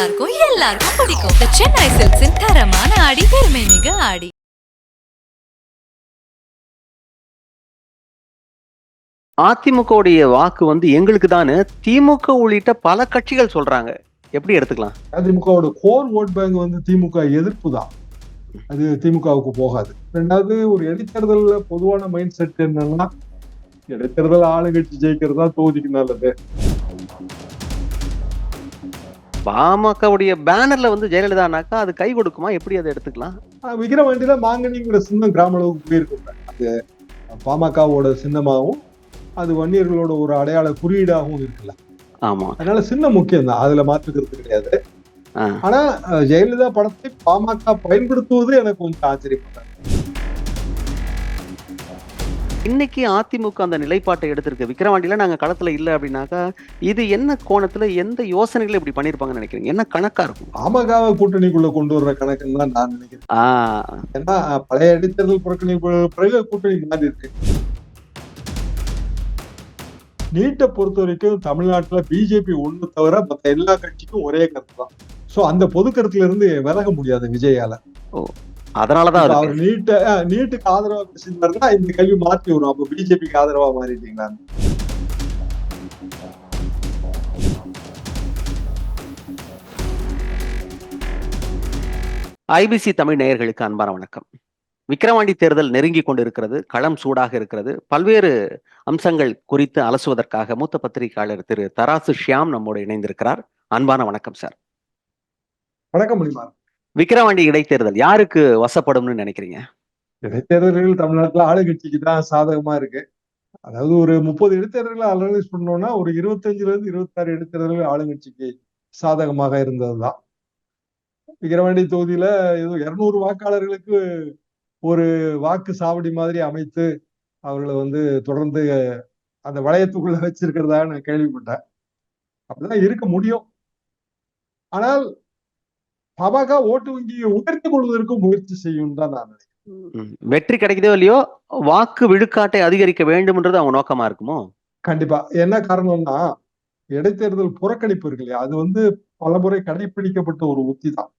எல்லாருக்கும் எல்லாருக்கும் பிடிக்கும். சென்னை சில்க்ஸின் தரமான ஆடி பெருமை மிக ஆடி. அதிமுகவுடைய வாக்கு வந்து எங்களுக்கு தானே திமுக உள்ளிட்ட பல கட்சிகள் சொல்றாங்க. எப்படி எடுத்துக்கலாம்? அதிமுகவோட கோர் ஓட் பேங்க் வந்து திமுக எதிர்ப்பு தான் அது திமுகவுக்கு போகாது. ரெண்டாவது ஒரு இடைத்தேர்தல்ல பொதுவான மைண்ட் செட் என்னன்னா இடைத்தேர்தல் ஆளுங்கட்சி ஜெயிக்கிறதா தொகுதிக்கு நல்லது. பாமகவுடைய பேனர்ல வந்து ஜெயலலிதானாக்கா அது கை கொடுக்குமா? எப்படி அதை எடுத்துக்கலாம்? விக்கிரவாண்டியில மாங்கனிங்கிற சின்னம் கிராம அளவுக்கு போயிருக்கும். அது பாமகவோட சின்னமாகவும் அது வன்னியர்களோட ஒரு அடையாள குறியீடாகவும் இருக்குல்ல. ஆமா. அதனால சின்னம் முக்கியம் தான் அதுல மாற்றுக்கிறது கிடையாது. ஆனா ஜெயலலிதா படத்தை பாமக பயன்படுத்துவது எனக்கு கொஞ்சம் ஆச்சரியப்பட்டது. இன்னைக்கு அதிமுக அந்த நிலைப்பாட்டை எடுத்திருக்கு. விக்கிரவாண்டியில நாங்க களத்துல இல்ல அப்படின்னாக்கா இது என்ன கோணத்துல எந்த யோசனைகளை இப்படி பண்ணிருப்பாங்கன்னு நினைக்கிறீங்க? என்ன கணக்கா இருக்கும்? பாமகவை கூட்டணிக்குள்ள கொண்டு வர்ற கணக்குன்னு தான் நான் நினைக்கிறேன். ஏன்னா பழைய இடைத்தேர்தல் புறக்கணி பிறகு கூட்டணி மாறி இருக்கு. நீட்டை பொறுத்த வரைக்கும் தமிழ்நாட்டுல பிஜேபி ஒண்ணு தவிர மத்த எல்லா கட்சிக்கும் ஒரே கருத்து தான் சோ அந்த பொது கருத்துல இருந்து விலக முடியாது விஜயால. அதனாலதான் அவர் நீட்ட நீட்டுக்கு ஆதரவா பேசியிருந்தாருன்னா இந்த கல்வி மாற்றி வரும் அப்ப பிஜேபிக்கு ஆதரவா மாறிட்டீங்களா? ஐபிசி தமிழ் நேயர்களுக்கு அன்பான வணக்கம். விக்கிரவாண்டி தேர்தல் நெருங்கி கொண்டிருக்கிறது களம் சூடாக இருக்கிறது. பல்வேறு அம்சங்கள் குறித்து அலசுவதற்காக மூத்த பத்திரிகையாளர் திரு தராசு ஷியாம் நம்மோடு இணைந்திருக்கிறார். அன்பான வணக்கம் சார். வணக்கம் முடியுமா விக்கிரவாண்டி இடைத்தேர்தல் யாருக்கு வசப்படும்னு நினைக்கிறீங்க? இடைத்தேர்தல்கள் தமிழ்நாட்டில் ஆளுங்கட்சிக்கு தான் சாதகமா இருக்கு. அதாவது ஒரு முப்பது இடைத்தேர்தல்களை அனலைஸ் பண்ணோம்னா ஒரு இருபத்தஞ்சுல இருந்து இருபத்தாறு இடைத்தேர்தல்கள் ஆளுங்கட்சிக்கு சாதகமாக இருந்ததுதான். விக்கிரவாண்டி தொகுதியில ஏதோ இருநூறு வாக்காளர்களுக்கு ஒரு வாக்கு சாவடி மாதிரி அமைத்து அவர்களை வந்து தொடர்ந்து அந்த வளையத்துக்குள்ள வச்சிருக்கிறதா நான் கேள்விப்பட்டேன். அப்படிதான் இருக்க முடியும். ஆனால் பாமக ஓட்டு வங்கியை உயர்த்தி கொள்வதற்கு முயற்சி செய்யும் தான் நான் நினைக்கிறேன். வெற்றி கிடைக்குதோ இல்லையோ வாக்கு விழுக்காட்டை அதிகரிக்க வேண்டும்ன்றது அவங்க நோக்கமா இருக்குமோ? கண்டிப்பா. என்ன காரணம்னா இடைத்தேர்தல் புறக்கணிப்பு இருக்கு இல்லையா? அது வந்து பலமுறை கடைபிடிக்கப்பட்ட ஒரு உத்தி தான்.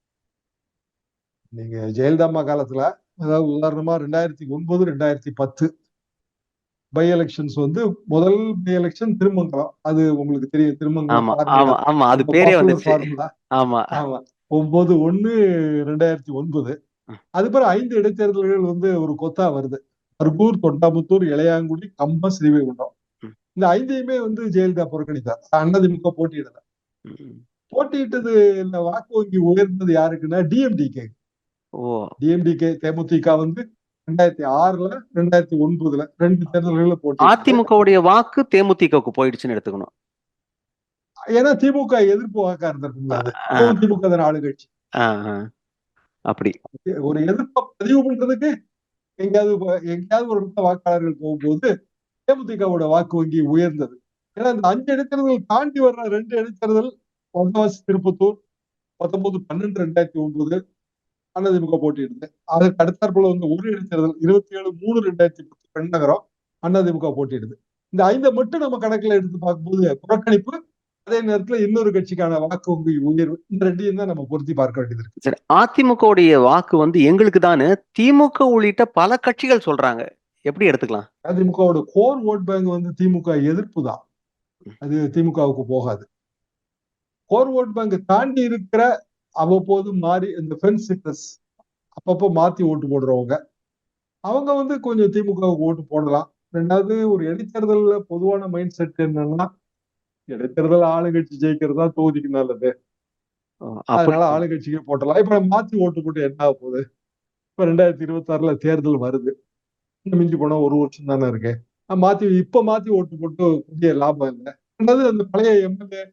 நீங்க ஜெயலலிதா அம்மா காலத்துல அதாவது உதாரணமா ரெண்டாயிரத்தி ஒன்பது ரெண்டாயிரத்தி பத்து பை எலெக்ஷன்ஸ் வந்து முதல் பை எலெக்ஷன் திருமங்கலம். அது உங்களுக்கு தெரியும் திருமங்கலம் ஆமா. ஆமா ஆமா அது பேரே formula. ஆமா. ஆமா. ஒன்பது ஒண்ணு ரெண்டாயிரத்தி ஒன்பது. அது பிறகு ஐந்து இடைத்தேர்தல்கள் வந்து ஒரு கொத்தா வருது. கருப்பூர் தொண்டாமுத்தூர் இளையாங்குடி கம்பம் ஸ்ரீவைகுண்டம். இந்த ஐந்தையுமே வந்து ஜெயலலிதா புறக்கணித்தார். அண்ணதிமுக போட்டியிடல. போட்டியிட்டது இந்த வாக்கு வங்கி உயர்ந்தது யாருக்குன்னா டிஎம்டிகே ஓ. டிஎம்டிகே தேமுதிக வந்து ரெண்டாயிரத்தி ஆறுல ரெண்டாயிரத்தி ஒன்பதுல ரெண்டு தேர்தல்கள்ல போட்டி அதிமுகவுடைய வாக்கு தேமுதிகவுக்கு போயிடுச்சுன்னு எடுத்துக்கணும். ஏன்னா திமுக எதிர்ப்பு வாக்கா அதுவும் திமுக ஆ, ஆ. அப்படி. ஒரு எதிர்ப்பை பதிவு பண்றதுக்கு எங்கேயாவது எங்கேயாவது ஒரு இடத்துல வாக்காளர்கள் போகும்போது தேமுதிகவோட வாக்கு வங்கி உயர்ந்தது. ஏன்னா இந்த அஞ்சு இடைத்தேர்தல் தாண்டி வர்ற ரெண்டு இடைத்தேர்தல் வந்தவாசி திருப்பத்தூர் பத்தொன்பது பன்னெண்டு ரெண்டாயிரத்தி ஒன்பது அதிமுக போட்டியிடுது. அதுக்கு அடுத்தாற்போல வந்து ஒரு இடைத்தேர்தல் இருபத்தி ஏழு மூணு ரெண்டாயிரத்தி பத்து பெண்ணகரம் அதிமுக போட்டியிடுது. இந்த ஐந்தை மட்டும் நம்ம கணக்குல எடுத்து பார்க்கும்போது புறக்கணிப்பு அதே நேரத்துல இன்னொரு கட்சிக்கான வாக்கு வங்கி உயர்வு. இந்த ரெண்டையும் தான் நம்ம பொருத்தி பார்க்க வேண்டியது இருக்கு. சரி அதிமுகவுடைய வாக்கு வந்து எங்களுக்கு தானே திமுக உள்ளிட்ட பல கட்சிகள் சொல்றாங்க. எப்படி எடுத்துக்கலாம்? அதிமுகவோட கோர் ஓட் பேங்க் வந்து திமுக எதிர்ப்பு தான். அது திமுகவுக்கு போகாது. கோர் ஓட் பேங்க் தாண்டி இருக்கிற அவ்வப்போது மாறி இந்த ஃபென்ஸ் சிக்னஸ் அப்பப்போ மாத்தி ஓட்டு போடுறவங்க அவங்க வந்து கொஞ்சம் திமுகவுக்கு ஓட்டு போடலாம். ரெண்டாவது ஒரு இடைத்தேர்தல்ல பொதுவான மைண்ட் செட் என்னன்னா இடைத்தேர்தல் ஆளுங்கட்சி ஜெயிக்கிறதா தொகுதிக்கு நல்லது. அதனால ஆளுங்கட்சிக்கு போட்டலாம். இப்ப மாத்தி ஓட்டு போட்டு என்ன ஆக போகுது? இப்ப ரெண்டாயிரத்தி இருபத்தி ஆறுல தேர்தல் வருது. இன்னும் மிஞ்சி போனா ஒரு வருஷம் தானே இருக்கு. மாத்தி இப்ப மாத்தி ஓட்டு போட்டு புதிய லாபம் இல்லை. ரெண்டாவது அந்த பழைய எம்எல்ஏ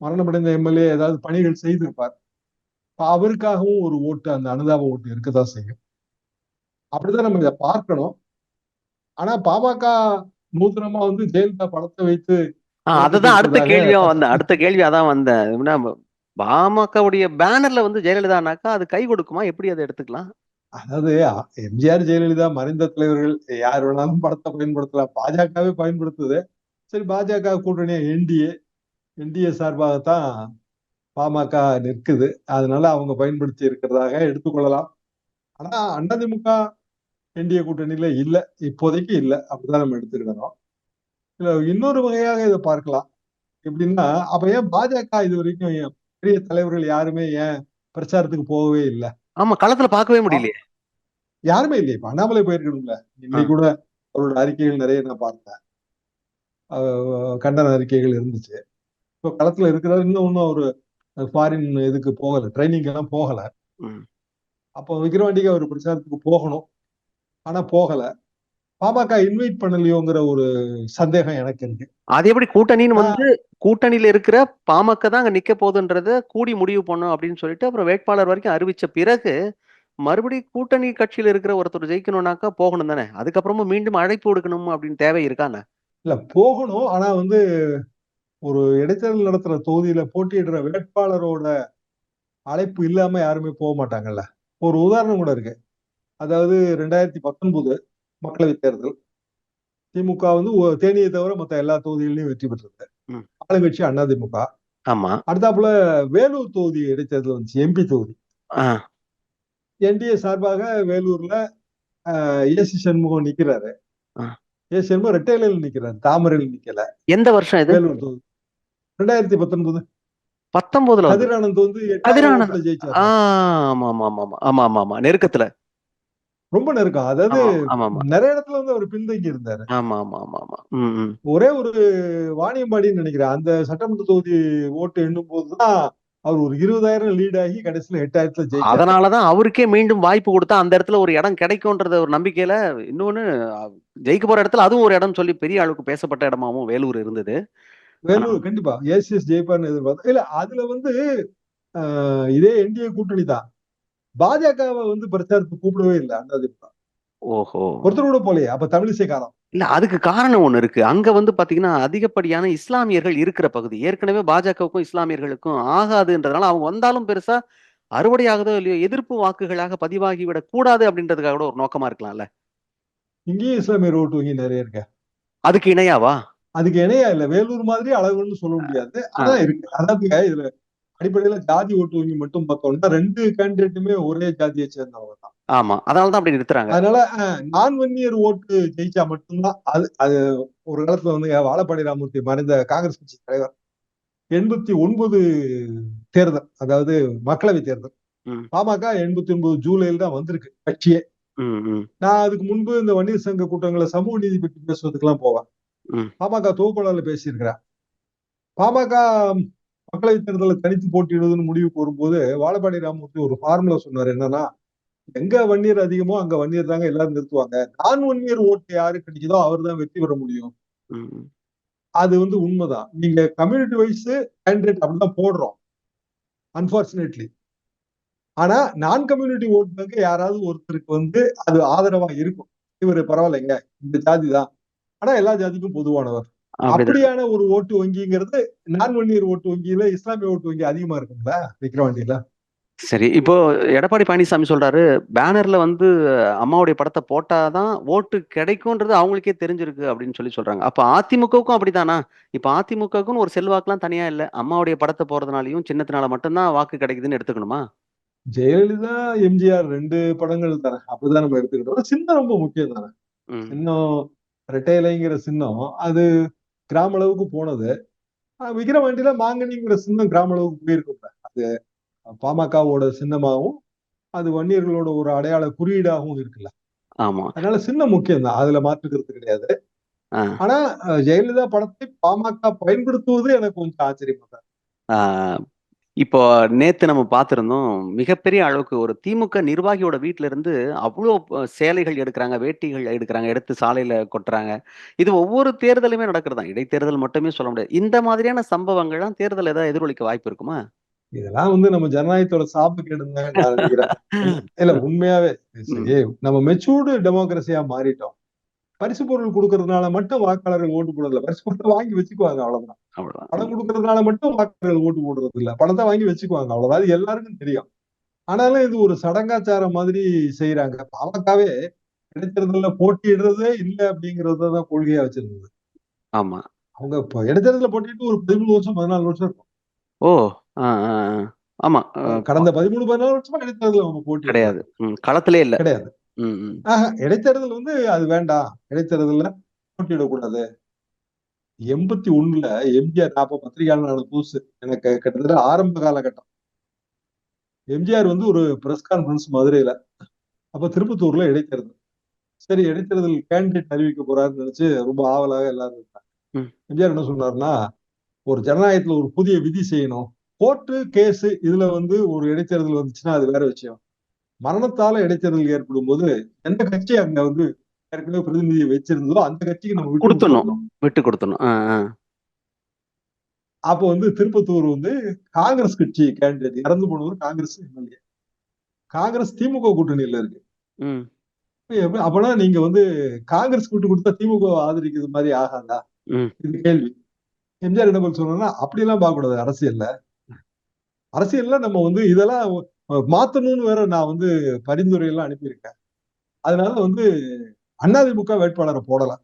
மரணமடைந்த எம்எல்ஏ ஏதாவது பணிகள் செய்திருப்பார். அவருக்காகவும் ஒரு ஓட்டு அந்த அனுதாப ஓட்டு இருக்கதான் செய்யும். அப்படிதான் நம்ம இதை பார்க்கணும். ஆனா பாமக நூதனமா வந்து ஜெயலலிதா படத்தை வைத்து அதுதான் அடுத்த. கேள்வியா வந்த அடுத்த கேள்வி அதான் வந்தேன் பாமகவுடைய பேனர்ல வந்து ஜெயலலிதானாக்கா அது கை கொடுக்குமா? எப்படி அதை எடுத்துக்கலாம்? அதாவது எம்ஜிஆர் ஜெயலலிதா மறைந்த தலைவர்கள் யார் வேணாலும் படத்தை பயன்படுத்தலாம். பாஜகவே பயன்படுத்துது. சரி பாஜக கூட்டணி என்டிஏ என்டிஏ சார்பாகத்தான் பாமக நிற்குது. அதனால அவங்க பயன்படுத்தி இருக்கிறதாக எடுத்துக்கொள்ளலாம் ஆனா அதிமுக என்டிஏ கூட்டணியில இல்ல. இப்போதைக்கு இல்ல. அப்படிதான் நம்ம எடுத்துக்கிடணும். இதுல இன்னொரு வகையாக இதை பார்க்கலாம். எப்படின்னா அப்ப ஏன் பாஜக இது வரைக்கும் பெரிய தலைவர்கள் யாருமே ஏன் பிரச்சாரத்துக்கு போகவே இல்லை? ஆமா களத்துல பார்க்கவே முடியலையே. யாருமே இல்லை இப்ப அண்ணாமலை போயிருக்கணும்ல இன்னைக்கு கூட அவரோட அறிக்கைகள் நிறைய நான் பார்த்தேன். கண்டன அறிக்கைகள் இருந்துச்சு. இப்போ களத்துல இருக்கிறாரு இன்னும் ஒன்றும் ஒரு ஃபாரின் இதுக்கு போகல ட்ரைனிங் எல்லாம் போகல. அப்போ விக்கிரவாண்டிக்கு அவர் பிரச்சாரத்துக்கு போகணும். ஆனா போகல. பாமக இன்வைட் பண்ணலையோங்கிற ஒரு சந்தேகம் எனக்கு இருக்கு. அது எப்படி கூட்டணின்னு வந்து கூட்டணியில இருக்கிற பாமக தான் அங்க நிக்க போகுதுன்றத கூடி முடிவு பண்ணும் அப்படின்னு சொல்லிட்டு அப்புறம் வேட்பாளர் வரைக்கும் அறிவிச்ச பிறகு மறுபடியும் கூட்டணி கட்சியில இருக்கிற ஒருத்தர் ஜெயிக்கணும்னாக்கா போகணும் தானே? அதுக்கப்புறமும் மீண்டும் அழைப்பு கொடுக்கணும் அப்படின்னு தேவை இருக்கானே இல்ல போகணும். ஆனா வந்து ஒரு இடைத்தேர்தல் நடத்துற தொகுதியில போட்டியிடுற வேட்பாளரோட அழைப்பு இல்லாம யாருமே போக மாட்டாங்கல்ல. ஒரு உதாரணம் கூட இருக்கு. அதாவது ரெண்டாயிரத்தி பத்தொன்பது மக்களவை தேர்தல். திமுக வந்து தேனியை தவிர மத்த எல்லா தொகுதிகளிலும் வெற்றி பெற்றது. ஆளுங்கட்சி அதிமுக ஆமா. அடுத்தாப்புல வேலூர் தொகுதி இடைத்தேர்தல் வந்துச்சு எம்பி தொகுதி. என்டிஏ சார்பாக வேலூர்ல ஏசி சண்முகம் நிக்கிறாரு. ஏசி சண்முகம் ரெட்டையில நிக்கிறாரு தாமரையில் நிக்கல. எந்த வருஷம் இது? வேலூர் தொகுதி. ரெண்டாயிரத்தி பத்தொன்பது. பத்தொன்பதுல கதிரானந்த் வந்து கதிரானந்த். ஜெயிச்சாரு. ஆமா ஆமா ஆமா ஆமா ஆமா ஆமா நெருக்கத்துல. ரொம்ப நெருக்கம். அதாவது நிறைய இடத்துல வந்து அவர் பின்தங்கி இருந்தாரு. ஆமா ஆமா ஆமா ஒரே ஒரு வாணியம்பாடின்னு நினைக்கிறேன். அந்த சட்டமன்ற தொகுதி ஓட்டு எண்ணும் போதுதான் அவர் ஒரு இருபதாயிரம் லீட் ஆகி கடைசியில எட்டாயிரத்துல ஜெயிச்சார். அதனாலதான் அவருக்கே மீண்டும் வாய்ப்பு கொடுத்தா அந்த இடத்துல ஒரு இடம் கிடைக்கும்ன்றத ஒரு நம்பிக்கையில இன்னொன்னு ஜெயிக்க போற இடத்துல அதுவும் ஒரு இடம் சொல்லி பெரிய அளவுக்கு பேசப்பட்ட இடமாவும் வேலூர் இருந்தது. வேலூர் கண்டிப்பா. ஏசிஎஸ் ஜெயிப்பார்னு எதிர்பார்த்தோம். இல்ல அதுல வந்து இதே என்டிஏ கூட்டணி தான் பாஜகவை வந்து பிரச்சாரத்துக்கு கூப்பிடவே இல்லை அதிமுக ஓஹோ. ஒருத்தர் கூட போலையே அப்ப தமிழிசை காலம். இல்ல அதுக்கு காரணம் ஒண்ணு இருக்கு. அங்க வந்து பாத்தீங்கன்னா அதிகப்படியான இஸ்லாமியர்கள் இருக்கிற பகுதி. ஏற்கனவே பாஜகவுக்கும் இஸ்லாமியர்களுக்கும் ஆகாதுன்றதுனால அவங்க வந்தாலும் பெருசா அறுவடை ஆகுதோ இல்லையோ எதிர்ப்பு வாக்குகளாக பதிவாகி விடக் கூடாது அப்படின்றதுக்காக கூட ஒரு நோக்கமா இருக்கலாம்ல? இங்கேயும் இஸ்லாமியர் ஓட்டு வங்கி நிறைய இருக்கு. அதுக்கு இணையாவா? அதுக்கு இணையா இல்ல வேலூர் மாதிரி அளவுன்னு சொல்ல முடியாது. அதான் இருக்கு. அதாவது இதுல அடிப்படையில ஜாதி ஓட்டு வங்கி மட்டும் பார்த்தோம்னா ரெண்டு கேண்டிடேட்டுமே ஒரே ஜாதியை சேர்ந்தவங்க தான். ஆமா. அதனாலதான் அப்படி நிறுத்துறாங்க. அதனால நான் வன்னியர் ஓட்டு ஜெயிச்சா மட்டும்தான் அது அது ஒரு காலத்துல வந்து வாழப்பாடி ராமூர்த்தி மறைந்த காங்கிரஸ் கட்சி தலைவர். எண்பத்தி ஒன்பது தேர்தல் அதாவது மக்களவை தேர்தல். பாமக எண்பத்தி ஒன்பது ஜூலையில் தான் வந்திருக்கு கட்சியே. நான் அதுக்கு முன்பு இந்த வன்னியர் சங்க கூட்டங்களை சமூக நீதி பற்றி பேசுவதுக்கெல்லாம் போவேன். ம். பாமக தொகுப்பாளர்ல பேசியிருக்கிறேன். பாமக மக்களவை தேர்தலில் தனித்து போட்டியிடுவதுன்னு முடிவுக்கு வரும்போது வாழப்பாடி ராமமூர்த்தி ஒரு ஃபார்முலா சொன்னார். என்னன்னா எங்க வன்னியர் அதிகமோ அங்க வன்னியர் தாங்க எல்லாரும் நிறுத்துவாங்க. நான் வன்னியர் ஓட்டு யாரு கிடைக்குதோ அவர் தான் வெற்றி பெற முடியும். அது வந்து உண்மைதான். நீங்க கம்யூனிட்டி வைஸ் கேண்டிடேட் அப்படிதான் போடுறோம். அன்பார்ச்சுனேட்லி ஆனா நான் கம்யூனிட்டி ஓட்டு பேங்க் யாராவது ஒருத்தருக்கு வந்து அது ஆதரவா இருக்கும். இவர் பரவாயில்லைங்க. இந்த ஜாதி தான். ஆனா எல்லா ஜாதிக்கும் பொதுவானவர். அப்படியான ஒரு ஓட்டு வங்கிங்கிறது நான் வன்னியர் ஓட்டு வங்கியில இஸ்லாமிய ஓட்டு வங்கி அதிகமா இருக்குங்களா? விக்கிரவாண்டியில சரி இப்போ எடப்பாடி பழனிசாமி சொல்றாரு பேனர்ல வந்து அம்மாவுடைய படத்தை போட்டாதான் ஓட்டு கிடைக்கும்ன்றது அவங்களுக்கே தெரிஞ்சிருக்கு அப்படின்னு சொல்லி சொல்றாங்க. அப்ப அதிமுகவுக்கும் அப்படித்தானா? இப்ப அதிமுகவுக்கும் ஒரு செல்வாக்குலாம் தனியா இல்ல. அம்மாவுடைய படத்தை போறதுனாலயும் சின்னத்தினால மட்டும்தான் வாக்கு கிடைக்குதுன்னு எடுத்துக்கணுமா? ஜெயலலிதா எம்ஜிஆர் ரெண்டு படங்கள் தானே. அப்படிதான் நம்ம எடுத்துக்கிட்டோம். சின்னம் ரொம்ப முக்கியம் தானே. ம். சின்னம் ரெட்டையிலைங்கிற சின்னம் அது கிராம அளவுக்கு போனது. விக்கிரவாண்டியில மாங்கனிங்கிற சின்னம் கிராம அளவுக்கு போயிருக்கும்ல அது பாமகவோட சின்னமாகவும் அது வன்னியர்களோட ஒரு அடையாள குறியீடாகவும் இருக்குல்ல. ஆமா. அதனால சின்னம் முக்கியம் தான். அதுல மாற்றுக்கிறது கிடையாது. ஆனா ஜெயலலிதா படத்தை பாமக பயன்படுத்துவது எனக்கு கொஞ்சம் ஆச்சரியமா தான் இப்போ நேத்து நம்ம பார்த்திருந்தோம் மிகப்பெரிய அளவுக்கு ஒரு திமுக நிர்வாகியோட வீட்ல இருந்து அவ்வளோ சேலைகள் எடுக்கிறாங்க வேட்டிகள் எடுக்கிறாங்க எடுத்து சாலையில கொட்டுறாங்க. இது ஒவ்வொரு தேர்தலுமே நடக்கிறதா இடைத்தேர்தல் மட்டுமே சொல்ல முடியாது. இந்த மாதிரியான சம்பவங்கள்லாம் தேர்தல் ஏதாவது எதிரொலிக்க வாய்ப்பு இருக்குமா? இதெல்லாம் வந்து நம்ம ஜனநாயகத்தோட சாப்பு கேடுங்க இல்ல உண்மையாவே நம்ம மெச்சூர்டு டெமோக்ரஸியா மாறிட்டோம். பரிசு பொருள் கொடுக்கறதுனால மட்டும் வாக்காளர்கள் ஓட்டு போடுறதில்ல. பரிசு பொருளை வாங்கி வச்சுக்குவாங்க அவ்வளவுதான். பணம் கொடுக்கறதுனால மட்டும் வாக்காளர்கள் ஓட்டு போடுறது இல்ல பணத்தை வாங்கி வச்சுக்குவாங்க அவ்வளவுதான். அது எல்லாருக்கும் தெரியும். ஆனாலும் இது ஒரு சடங்காச்சாரம் மாதிரி செய்யறாங்க பாமகவே இடைத்தேர்தல்ல போட்டியிடுறதே இல்லை அப்படிங்கறத தான் கொள்கையா வச்சிருந்தது. ஆமா. அவங்க இப்போ இடைத்தேர்தல்ல போட்டிட்டு ஒரு பதிமூணு வருஷம் பதினாலு வருஷம் இருக்கும். ஓ. ஆமா கடந்த பதிமூணு பதினாலு வருஷமா இடைத்தேர்தல் அவங்க போட்டி கிடையாது. களத்திலே இல்ல. கிடையாது. இடைத்தேர்தல் வந்து அது வேண்டாம். இடைத்தேர்தல்ல போட்டியிடக்கூடாது. எண்பத்தி ஒண்ணுல எம்ஜிஆர் அப்ப பத்திரிகையாளர் புதுசு. எனக்கு கிட்டத்தட்ட ஆரம்ப காலகட்டம். எம்ஜிஆர் வந்து ஒரு பிரஸ் கான்ஃபரன்ஸ் மதுரையில. அப்ப திருப்பத்தூர்ல இடைத்தேர்தல். சரி இடைத்தேர்தல் கேண்டிடேட் அறிவிக்க போறாருன்னு நினைச்சு ரொம்ப ஆவலாக எல்லாரும் இருந்தாங்க. எம்ஜிஆர் என்ன சொன்னாருன்னா ஒரு ஜனநாயகத்துல ஒரு புதிய விதி செய்யணும். கோர்ட்டு கேஸ் இதுல வந்து ஒரு இடைத்தேர்தல் வந்துச்சுன்னா அது வேற விஷயம். மரணத்தால இடைத்தேர்தல் ஏற்படும் போது எந்த கட்சி அங்க வந்து ஏற்கனவே பிரதிநிதியை வச்சிருந்ததோ அந்த கட்சிக்கு நம்ம. கொடுத்துடணும். விட்டு கொடுத்தணும். அப்போ வந்து திருப்பத்தூர் வந்து காங்கிரஸ் கட்சி கேண்டிடேட் இறந்து போனவர் காங்கிரஸ் எம்எல்ஏ காங்கிரஸ் திமுக கூட்டணியில இருக்கு அப்பனா நீங்க வந்து காங்கிரஸ் விட்டு கொடுத்தா திமுக ஆதரிக்கிறது மாதிரி ஆகாதா. இது கேள்வி எம்ஜிஆர் என்ன பதில் சொன்னா அப்படிலாம் பார்க்க கூடாது அரசியல்ல அரசியல்ல நம்ம வந்து இதெல்லாம் மாத்தணும்னு வேற நான் வந்து பரிந்துரை எல்லாம் அனுப்பியிருக்கேன். அதனால வந்து அதிமுக வேட்பாளரை போடலாம்.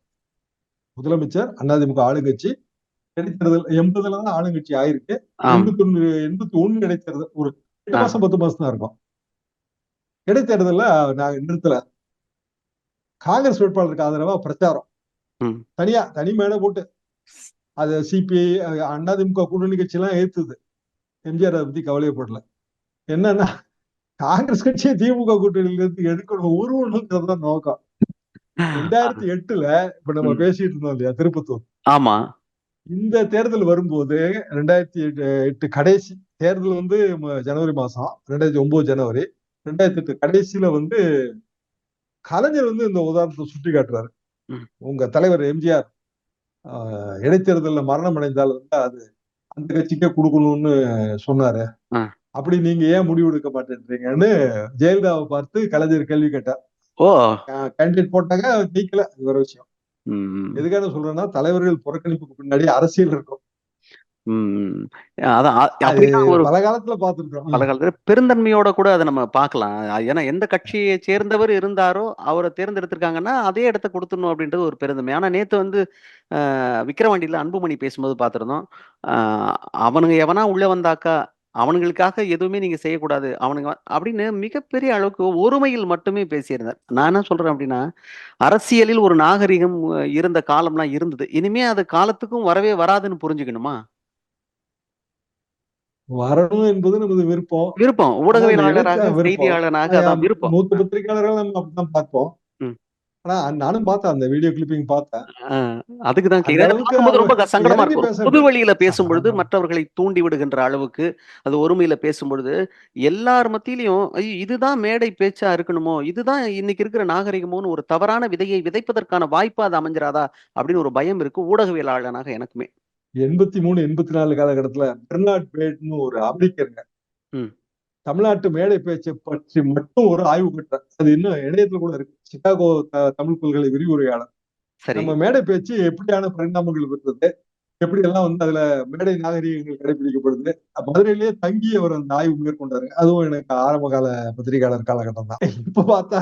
முதலமைச்சர் அதிமுக ஆளுங்கட்சி இடைத்தேர்தல் எண்பதுல தான் ஆளுங்கட்சி ஆயிருக்கு. எண்பத்தி ஒண்ணு எண்பத்தி ஒண்ணு இடைத்தேர்தல் ஒரு எட்டு. மாசம் பத்து மாசம் தான் இருக்கும். இடைத்தேர்தல்ல நாங்க நிறுத்தல. காங்கிரஸ் வேட்பாளருக்கு ஆதரவா பிரச்சாரம். தனியா தனி மேடை போட்டு. அது சிபிஐ அதிமுக கூட்டணி கட்சி எல்லாம் ஏத்துது. எம்ஜிஆர் அதை பத்தி கவலையப்படல. என்னன்னா காங்கிரஸ் கட்சியை திமுக கூட்டணியில இருந்து எடுக்கணும் உருவணுங்கிறது நோக்கம் ரெண்டாயிரத்தி எட்டுல இப்ப நம்ம. பேசிட்டு இருந்தோம் இல்லையா திருப்பத்தூர் ஆமா இந்த தேர்தல் வரும்போது ரெண்டாயிரத்தி எட்டு எட்டு கடைசி தேர்தல் வந்து ஜனவரி மாசம் ரெண்டாயிரத்தி ஒன்பது ஜனவரி ரெண்டாயிரத்தி எட்டு கடைசியில வந்து கலைஞர் வந்து இந்த உதாரணத்தை சுட்டி காட்டுறாரு. உங்க தலைவர் எம்ஜிஆர் இடைத்தேர்தல்ல மரணம் அடைந்தால் வந்து அது அந்த கட்சிக்கே கொடுக்கணும்னு சொன்னாரு. அப்படி நீங்க ஏன் முடிவு எடுக்க மாட்டேன்றீங்கன்னு ஜெயலலிதாவை பார்த்து கலைஞர் கேள்வி கேட்டார். ஓ. கேண்டிடேட் போட்டாங்க அது வேற விஷயம். எதுக்காக சொல்றேன்னா தலைவர்கள் புறக்கணிப்புக்கு பின்னாடி அரசியல் இருக்கும். பல காலத்துல பல காலத்துல பெருந்தன்மையோட கூட அதை நம்ம பார்க்கலாம். ஏன்னா எந்த கட்சியை சேர்ந்தவர் இருந்தாரோ அவரை தேர்ந்தெடுத்திருக்காங்கன்னா அதே இடத்த கொடுத்துடணும் அப்படின்றது ஒரு பெருந்தன்மை. ஆனா நேத்து வந்து விக்கிரவாண்டியில அன்புமணி பேசும்போது பார்த்திருந்தோம். அவனுங்க எவனா உள்ள வந்தாக்கா அவனுங்களுக்காக எதுவுமே நீங்க செய்யக்கூடாது. அவனுங்க அப்படின்னு மிகப்பெரிய அளவுக்கு ஒருமையில் மட்டுமே பேசியிருந்தார். நான் என்ன சொல்றேன் அப்படின்னா அரசியலில் ஒரு நாகரிகம் இருந்த காலம்லாம் இருந்தது. இனிமே அது காலத்துக்கும் வரவே வராதுன்னு புரிஞ்சுக்கணுமா? வரணும் என்பது நமது விருப்பம். விருப்பம். ஊடகவியலாளராக செய்தியாளராக விருப்பம். மூத்த பத்திரிகையாளர்கள் நம்ம அப்படிதான் பார்ப்போம். ஆனா நானும் பார்த்தேன் அந்த வீடியோ கிளிப்பிங் பார்த்தேன். அதுக்கு தான் கேக்குறேன். ரொம்ப சங்கடமா இருக்கும். பொது வழியில பேசும்பொழுது. மற்றவர்களை தூண்டி விடுகின்ற அளவுக்கு அது ஒருமையில பேசும்பொழுது எல்லார் மத்தியிலையும் ஐயோ, இதுதான் மேடை பேச்சா இருக்கணுமோ இதுதான் இன்னைக்கு இருக்கிற நாகரிகமோன்னு ஒரு தவறான விதையை விதைப்பதற்கான வாய்ப்பா அது அமைஞ்சிராதா அப்படின்னு ஒரு பயம் இருக்கு ஊடகவியலாளனாக எனக்குமே. எண்பத்தி மூணு எண்பத்தி நாலு காலகட்டத்துல பெர்னாட் பேட்னு ஒரு அமெரிக்கருங்க. தமிழ்நாட்டு மேடை பேச்சை பற்றி மட்டும் ஒரு ஆய்வு பெற்றார் அது இன்னும் இணையத்துல கூட இருக்கு. சிகாகோ தமிழ் பல்கலை விரிவுரையாளர். நம்ம மேடை பேச்சு எப்படியான பரிணாமங்கள் பெற்றது? எப்படி எல்லாம் வந்து அதுல மேடை நாகரிகங்கள் கடைபிடிக்கப்படுது? மதுரையிலேயே தங்கி அவர் அந்த ஆய்வு மேற்கொண்டாரு. அதுவும் எனக்கு ஆரம்ப கால பத்திரிகையாளர் காலகட்டம் தான். இப்ப பார்த்தா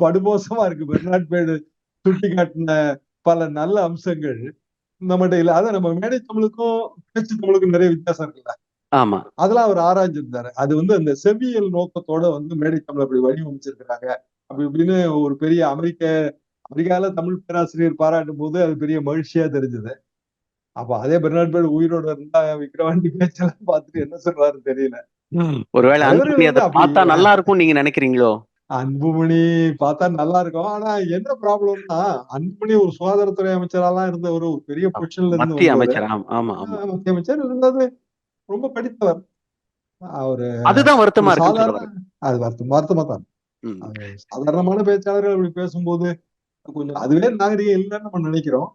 படுமோசமா இருக்கு. பெர்னாட் பேடு சுட்டி காட்டின பல நல்ல அம்சங்கள் நம்மகிட்ட இல்ல. அதான் நம்ம மேடை தமிழுக்கும் பேச்சு தமிழுக்கும் நிறைய வித்தியாசம் இருக்குல்ல. ஆமா. அதெல்லாம் அவர் ஆராய்ஞ்சிருந்தாரு. அது வந்து அந்த செவியல் நோக்கத்தோட வந்து மேடை தமிழ் அப்படி வடிவமைச்சிருக்கிறாங்க அப்படி இப்படின்னு ஒரு பெரிய அமெரிக்க அமெரிக்கால தமிழ் பேராசிரியர் பாராட்டும் போது அது பெரிய மகிழ்ச்சியா தெரிஞ்சது. அப்ப அதே பெர்னாட் பேடு உயிரோட இருந்தா விக்கிரவாண்டி பேச்செல்லாம் பார்த்துட்டு என்ன சொல்றாருன்னு தெரியல. ஒருவேளை அன்புமணி அதை பார்த்தா நல்லா இருக்கும் நீங்க நினைக்கிறீங்களோ? அன்புமணி பார்த்தா நல்லா இருக்கும். ஆனா என்ன ப்ராப்ளம்னா அன்புமணி ஒரு சுகாதாரத்துறை அமைச்சராலாம் இருந்த ஒரு பெரிய பொசிஷன்ல இருந்து மத்திய. அமைச்சர். ஆமா மத்திய அமைச்சர் இருந்தது ரொம்ப படித்தவர். அவரு அதுதான் வருத்தமா சாதாரண அது வருத்தம் வருத்தமா தான். சாதாரணமான பேச்சாளர்கள் அப்படி பேசும்போது கொஞ்சம் அதுவே நாகரிகம் இல்லைன்னு நம்ம நினைக்கிறோம்.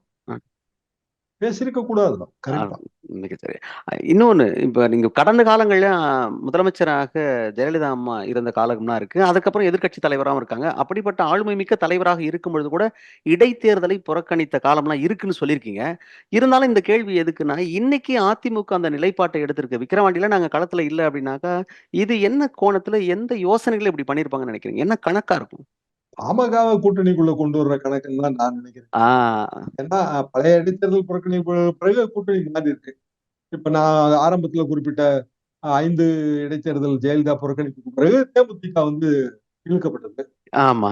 பேசியிருக்க கூடாது மிக சரி. இன்னொன்னு இப்ப நீங்க கடந்த காலங்கள்ல முதலமைச்சராக ஜெயலலிதா அம்மா இருந்த காலம்லாம் இருக்கு. அதுக்கப்புறம் எதிர்க்கட்சி தலைவராகவும் இருக்காங்க. அப்படிப்பட்ட ஆளுமை மிக்க தலைவராக இருக்கும் பொழுது கூட இடைத்தேர்தலை புறக்கணித்த காலம்லாம் இருக்குன்னு சொல்லியிருக்கீங்க. இருந்தாலும் இந்த கேள்வி எதுக்குன்னா இன்னைக்கு அதிமுக அந்த நிலைப்பாட்டை எடுத்திருக்கு. விக்கிரவாண்டியில நாங்க களத்துல இல்லை அப்படின்னாக்கா இது என்ன கோணத்துல எந்த யோசனைகளை இப்படி பண்ணியிருப்பாங்கன்னு நினைக்கிறீங்க? என்ன கணக்கா இருக்கும்? பாமகவை கூட்டணிக்குள்ள கொண்டு வர்ற கணக்குன்னு தான் நான் நினைக்கிறேன். ஏன்னா பழைய இடைத்தேர்தல் புறக்கணிப்பு பிறகு கூட்டணி மாறி இருக்கு. இப்ப நான் ஆரம்பத்துல குறிப்பிட்ட ஐந்து இடைத்தேர்தல் ஜெயலலிதா புறக்கணிப்புக்கு பிறகு தேமுதிக வந்து இழுக்கப்பட்டது. ஆமா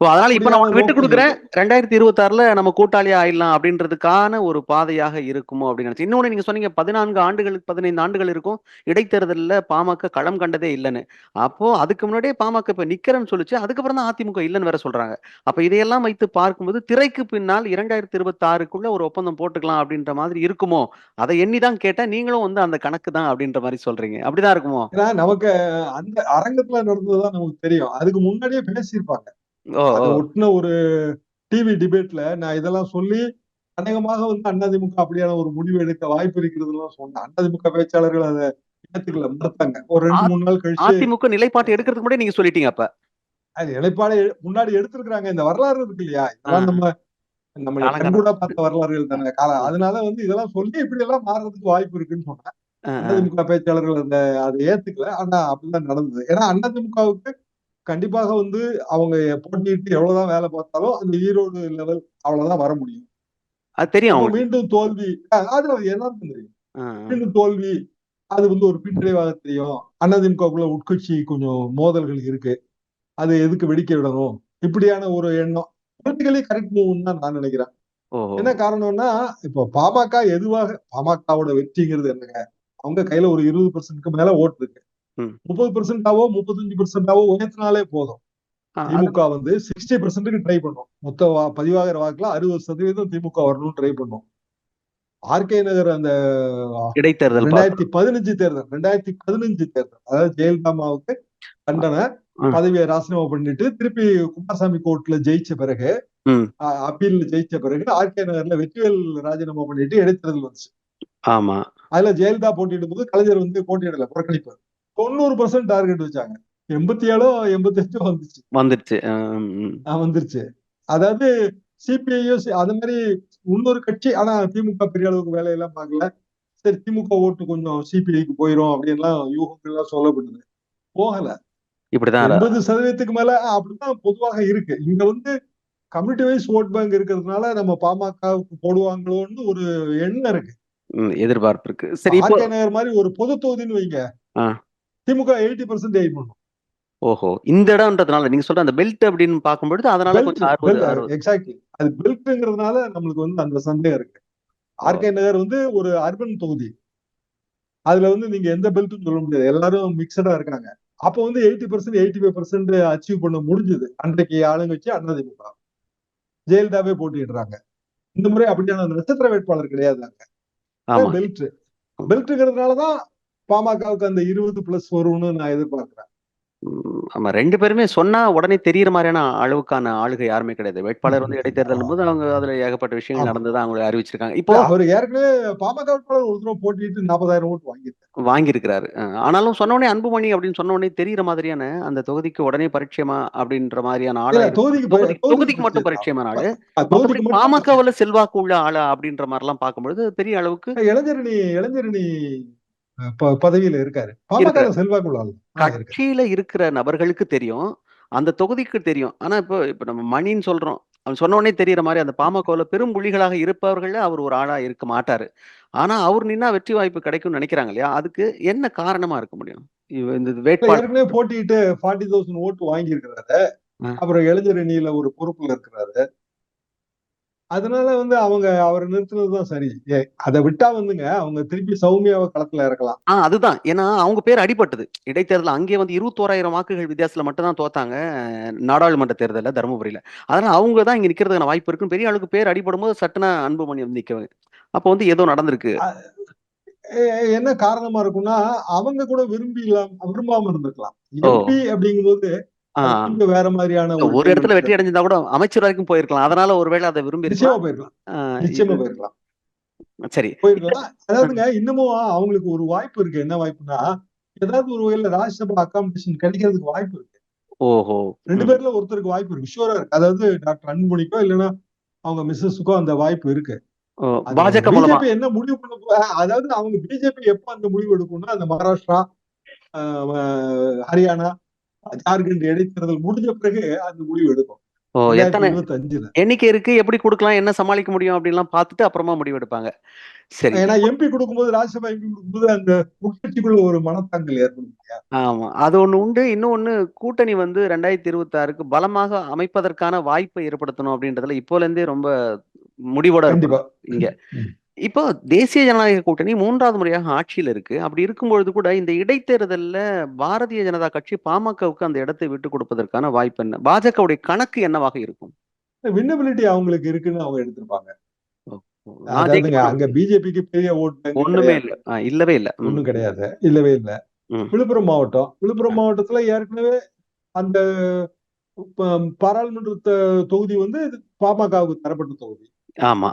அதனால இப்ப நான் விட்டு கொடுக்குறேன். ரெண்டாயிரத்தி இருபத்தாறுல நம்ம கூட்டாளி ஆயிடலாம் அப்படின்றதுக்கான ஒரு பாதையாக இருக்குமோ அப்படின்னு நினைச்சு. இன்னொன்னு நீங்க சொன்னீங்க பதினான்கு ஆண்டுகளுக்கு பதினைந்து ஆண்டுகள் இருக்கும். இடைத்தேர்தல்ல பாமக களம் கண்டதே இல்லைன்னு. அப்போ அதுக்கு முன்னாடியே பாமக இப்ப நிக்கிறேன்னு சொல்லிச்சு. அதுக்கப்புறம் தான் அதிமுக இல்லைன்னு வேற சொல்றாங்க. அப்ப இதையெல்லாம் வைத்து பார்க்கும்போது திரைக்கு பின்னால் இரண்டாயிரத்தி இருபத்தி ஆறுக்குள்ள ஒரு ஒப்பந்தம் போட்டுக்கலாம் அப்படின்ற மாதிரி இருக்குமோ? அதை எண்ணி தான் கேட்டேன். நீங்களும் வந்து அந்த கணக்கு தான் அப்படின்ற மாதிரி சொல்றீங்க. அப்படிதான் இருக்குமோ? நமக்கு அந்த அரங்கத்துல நடந்ததுதான் நமக்கு தெரியும். அதுக்கு முன்னாடியே பேசியிருப்பாங்க. ஒட்டின ஒரு டிவி டிபேட்ல நான் இதெல்லாம் சொல்லி அநேகமாக வந்து அதிமுக அப்படியான ஒரு முடிவு எடுக்க வாய்ப்பு இருக்கிறதுலாம் சொன்னேன். அதிமுக பேச்சாளர்கள் அதை ஏத்துக்கல மறுத்தாங்க. ஒரு ரெண்டு மூணு நாள் கழிச்சு அதிமுக நிலைப்பாட்டு எடுக்கிறதுக்கு முன்னாடி நீங்க சொல்லிட்டீங்க அப்ப. அது இழைப்பாடு முன்னாடி எடுத்திருக்கிறாங்க. இந்த வரலாறு இருக்கு இல்லையா? இதெல்லாம். நம்ம நம்ம. கண்கூடா பார்த்த வரலாறுகள் தானே. கால அதனால வந்து இதெல்லாம் சொல்லி இப்படி எல்லாம் மாறுறதுக்கு வாய்ப்பு இருக்குன்னு சொன்னேன். அதிமுக பேச்சாளர்கள் அந்த அதை ஏத்துக்கல. ஆனா அப்படிதான் நடந்தது. ஏன்னா அதிமுகவுக்கு கண்டிப்பாக வந்து அவங்க போட்டியிட்டு எவ்வளவுதான் வேலை பார்த்தாலும் அந்த ஈரோடு லெவல் அவ்வளவுதான் வர முடியும். அது தெரியும் மீண்டும் தோல்வி. அது எல்லாருக்கும் தெரியும். மீண்டும் தோல்வி அது வந்து ஒரு பின்னடைவாக தெரியும். அதிமுகவுக்குள்ள உட்கட்சி கொஞ்சம் மோதல்கள் இருக்கு. அது எதுக்கு வெடிக்க விடணும்? இப்படியான ஒரு எண்ணம். பொலிட்டிக்கலி கரெக்ட் மூவ்னு தான் நான் நினைக்கிறேன். என்ன காரணம்னா இப்போ பாமக எதுவாக பாமகவோட வெற்றிங்கிறது என்னங்க? அவங்க கையில ஒரு இருபது பர்சன்ட்க்கு மேல ஓட்டு இருக்கு. முப்பது பர்சன்டாவோ முப்பத்தஞ்சு பர்சன்டாவோ உயர்த்தினாலே போதும் திமுக வந்து சிக்ஸ்டி பர்சன்ட்டுக்கு ட்ரை பண்ணும் மொத்த வா- பதிவாகிற வாக்குல அறுபது சதவீதம் திமுக வரணும்னு ட்ரை பண்ணும் ஆர்கே நகர் அந்த இடைத்தேர்தல் ரெண்டாயிரத்தி பதினஞ்சு தேர்தல் ரெண்டாயிரத்தி பதினஞ்சு தேர்தல் அதாவது ஜெயலலிதா அம்மாவுக்கு தண்டனை. பதவியை ராசினாமா பண்ணிட்டு திருப்பி குமாரசாமி கோர்ட்ல ஜெயிச்ச பிறகு ம். அப்பீல்ல ஜெயிச்ச பிறகு ஆர்கே நகர்ல வெற்றிவேல் ராஜினாமா பண்ணிட்டு இடைத்தேர்தல் வந்துச்சு ஆமா அதுல ஜெயலலிதா போட்டியிடும் போது கலைஞர் வந்து போட்டியிடல புறக்கணிப்பு தொண்ணூறு பர்சன்ட் டார்கெட் வச்சாங்க. எண்பத்தி ஏழோ எண்பத்தி அஞ்சோ வந்துச்சு வந்துருச்சு வந்துருச்சு. அதாவது சிபிஐயோ அது மாதிரி இன்னொரு கட்சி ஆனா திமுக பெரிய அளவுக்கு வேலையெல்லாம் பார்க்கல. சரி திமுக ஓட்டு கொஞ்சம் சிபிஐக்கு போயிரும் அப்படின்லாம் யூகங்கள் எல்லாம் சொல்லப்படுது போகல. இப்படிதான் எண்பது சதவீதத்துக்கு மேல அப்படிதான் பொதுவாக இருக்கு. இங்க வந்து கம்யூனிட்டி வைஸ் ஓட் பேங்க் இருக்கிறதுனால நம்ம பாமகவுக்கு போடுவாங்களோன்னு ஒரு எண்ணம் இருக்கு. எதிர்பார்ப்பு இருக்கு. சரி மாதிரி ஒரு பொது தொகுதின்னு வைங்க. திமுக எயிட்டி பர்சன்ட் எயிட் பண்ணும். ஓஹோ இந்த இடம்ன்றதுனால நீங்க சொல்ற அந்த பெல்ட் அப்படின்னு பார்க்கும்பொழுது அதனால கொஞ்சம் எக்ஸாக்ட்லி அது பெல்ட்ங்கிறதுனால நம்மளுக்கு வந்து அந்த சந்தேகம் இருக்கு. ஆர்கே நகர் வந்து ஒரு அர்பன் தொகுதி. அதுல வந்து நீங்க எந்த பெல்ட்டும் சொல்ல முடியாது. எல்லாரும் மிக்சடா இருக்காங்க. அப்போ வந்து eighty percent eighty five percent achieve பண்ண முடிஞ்சது. அன்றைக்கு ஆளுங்கட்சி அதிமுக ஜெயலலிதாவே போட்டியிடுறாங்க. இந்த முறை அப்படியான நட்சத்திர வேட்பாளர் கிடையாது அங்க. பெல்ட் பெல்ட்ங்கிறதுனாலதான் பாமகவுக்கு அந்த இருபது பிளஸ் வரும்னு நான் எதிர்பார்க்கிறேன். ஆமா ரெண்டு பேருமே சொன்னா உடனே தெரியற மாதிரியான அளவுக்கான ஆளுகை யாருமே கிடையாது. வேட்பாளர் வந்து இடைத்தேர்தல் போது அவங்க அதுல ஏகப்பட்ட விஷயங்கள். நடந்தது அவங்களை அறிவிச்சிருக்காங்க. இப்போ அவர் ஏற்கனவே பாமக வேட்பாளர் ஒரு தடவை போட்டிட்டு நாற்பதாயிரம் ஓட்டு வாங்கியிருக்காரு. வாங்கியிருக்கிறாரு. ஆனாலும் சொன்ன உடனே அன்புமணி அப்படின்னு சொன்ன உடனே தெரியுற மாதிரியான அந்த தொகுதிக்கு உடனே பரிச்சயமா அப்படின்ற மாதிரியான ஆளா. தொகுதிக்கு தொகுதி- தொகுதிக்கு மட்டும் பரிச்சயம்? பரிச்சயமான ஆளு. பாமகவுல செல்வாக்கு உள்ள ஆளா அப்படின்ற மாதிரி எல்லாம் பார்க்கும்பொழுது பெரிய அளவுக்கு இளைஞரணி இளைஞரணி பதவியில இருக்காரு. பாமக. செல்வாக்குள்ள கட்சியில இருக்கிற நபர்களுக்கு தெரியும். அந்த தொகுதிக்கு தெரியும். ஆனா இப்போ இப்ப நம்ம மணின்னு சொல்றோம். அவன் சொன்ன உடனே தெரியற மாதிரி அந்த பாமகவுல பெரும் புள்ளிகளாக இருப்பவர்கள அவர் ஒரு ஆளா இருக்க மாட்டாரு. ஆனா அவர் நின்னா வெற்றி வாய்ப்பு கிடைக்கும்னு நினைக்கிறாங்க இல்லையா? அதுக்கு என்ன காரணமா இருக்க முடியும்? இந்த வேட்பாளர். போட்டிட்டு ஃபார்ட்டி தௌசண்ட் ஓட்டு வாங்கி இருக்கிறாரு. அப்புறம் இளைஞரணியில ஒரு பொறுப்புல இருக்கிறாரு. அதனால வந்து அவங்க அவரை நிறுத்தினதுதான் சரி. அதை விட்டா வந்துங்க அவங்க திருப்பி சௌமியாவை களத்துல இறக்கலாம். ஆ அதுதான். ஏன்னா அவங்க பேர் அடிபட்டது. இடைத்தேர்தல் அங்கே வந்து இருபத்தோராயிரம் வாக்குகள் வித்தியாசத்துல மட்டும் தான் தோத்தாங்க நாடாளுமன்ற தேர்தல்ல தருமபுரியில. அதனால அவங்க தான் இங்க நிக்கிறதுக்கான வாய்ப்பு இருக்குன்னு பெரிய அளவுக்கு பேர் அடிபடும் போது சட்டுனா அன்புமணி வந்து நிக்க அப்போ வந்து ஏதோ நடந்திருக்கு. என்ன காரணமா இருக்கும்னா அவங்க கூட விரும்பி இல்லாம விரும்பாம இருந்திருக்கலாம். எம்பி கொஞ்சம் வேற மாதிரியான ஒரு இடத்துல வெற்றி அடைஞ்சிருந்தா கூட அமைச்சர் வரைக்கும் போயிருக்கலாம். அதனால ஒருவேளை அதை விரும்பி நிச்சயமா போயிருக்கலாம். நிச்சயமா போயிருக்கலாம். சரி. போயிருக்கலாம். அதாவதுங்க இன்னமும் அவங்களுக்கு ஒரு வாய்ப்பு இருக்கு. என்ன வாய்ப்புனா ஏதாவது ஒரு வகையில ராஜ்யசபா அகாமடேஷன் கிடைக்கிறதுக்கு வாய்ப்பு இருக்கு. ஓஹோ. ரெண்டு. பேர்ல ஒருத்தருக்கு வாய்ப்பு இருக்கு. ஷூரா இருக்கு. அதாவது டாக்டர் அன்புமணிக்கோ இல்லைன்னா அவங்க மிஸ்ஸஸுக்கோ அந்த வாய்ப்பு இருக்கு. பாஜக பிஜேபி என்ன முடிவு பண்ண அதாவது அவங்க பிஜேபி எப்ப அந்த முடிவு எடுக்கும்னா அந்த மகாராஷ்டிரா ஹரியானா ஜார்க்கண்ட் இடைத்தேர்தல் முடிஞ்ச பிறகு அந்த முடிவு எடுக்கும். எண்ணிக்கை இருக்கு? எப்படி கொடுக்கலாம்? என்ன சமாளிக்க முடியும்? அப்படின்லாம் பார்த்துட்டு அப்புறமா முடிவெடுப்பாங்க. சரி. ஏன்னா எம்பி கொடுக்கும்போது ராஜ்யசபா எம்பி கொடுக்கும்போது அந்த உட்கட்சிக்குள்ள ஒரு மனத்தாங்கல் ஏற்படும் ஆமா. அது ஒண்ணு உண்டு. இன்னொன்னு கூட்டணி வந்து ரெண்டாயிரத்தி இருபத்தி ஆறுக்கு பலமாக அமைப்பதற்கான வாய்ப்பை ஏற்படுத்தணும் அப்படின்றதுல இப்போல இருந்தே ரொம்ப முடிவோட இங்க. இப்போ தேசிய ஜனநாயக கூட்டணி மூன்றாவது முறையாக ஆட்சியில் இருக்கு. அப்படி இருக்கும்பொழுது கூட இந்த இடைத்தேர்தல்ல பாரதிய ஜனதா கட்சி பாமகவுக்கு அந்த இடத்தை விட்டு கொடுப்பதற்கான வாய்ப்பு என்ன? பாஜகவுடைய கணக்கு என்னவாக இருக்கும்? வின்னபிலிட்டி அவங்களுக்கு இருக்குன்னு அவங்க எடுத்திருப்பாங்க. அங்க பிஜேபிக்கு பெரிய ஓட்டு ஒண்ணுமே இல்ல. இல்லவே இல்ல. ஒண்ணும் கிடையாது. இல்லவே இல்ல. விழுப்புரம் மாவட்டம். விழுப்புரம் மாவட்டத்துல ஏற்கனவே அந்த பாராளுமன்ற தொகுதி வந்து பாமகவுக்கு தரப்பட்ட தொகுதி. ஆமா.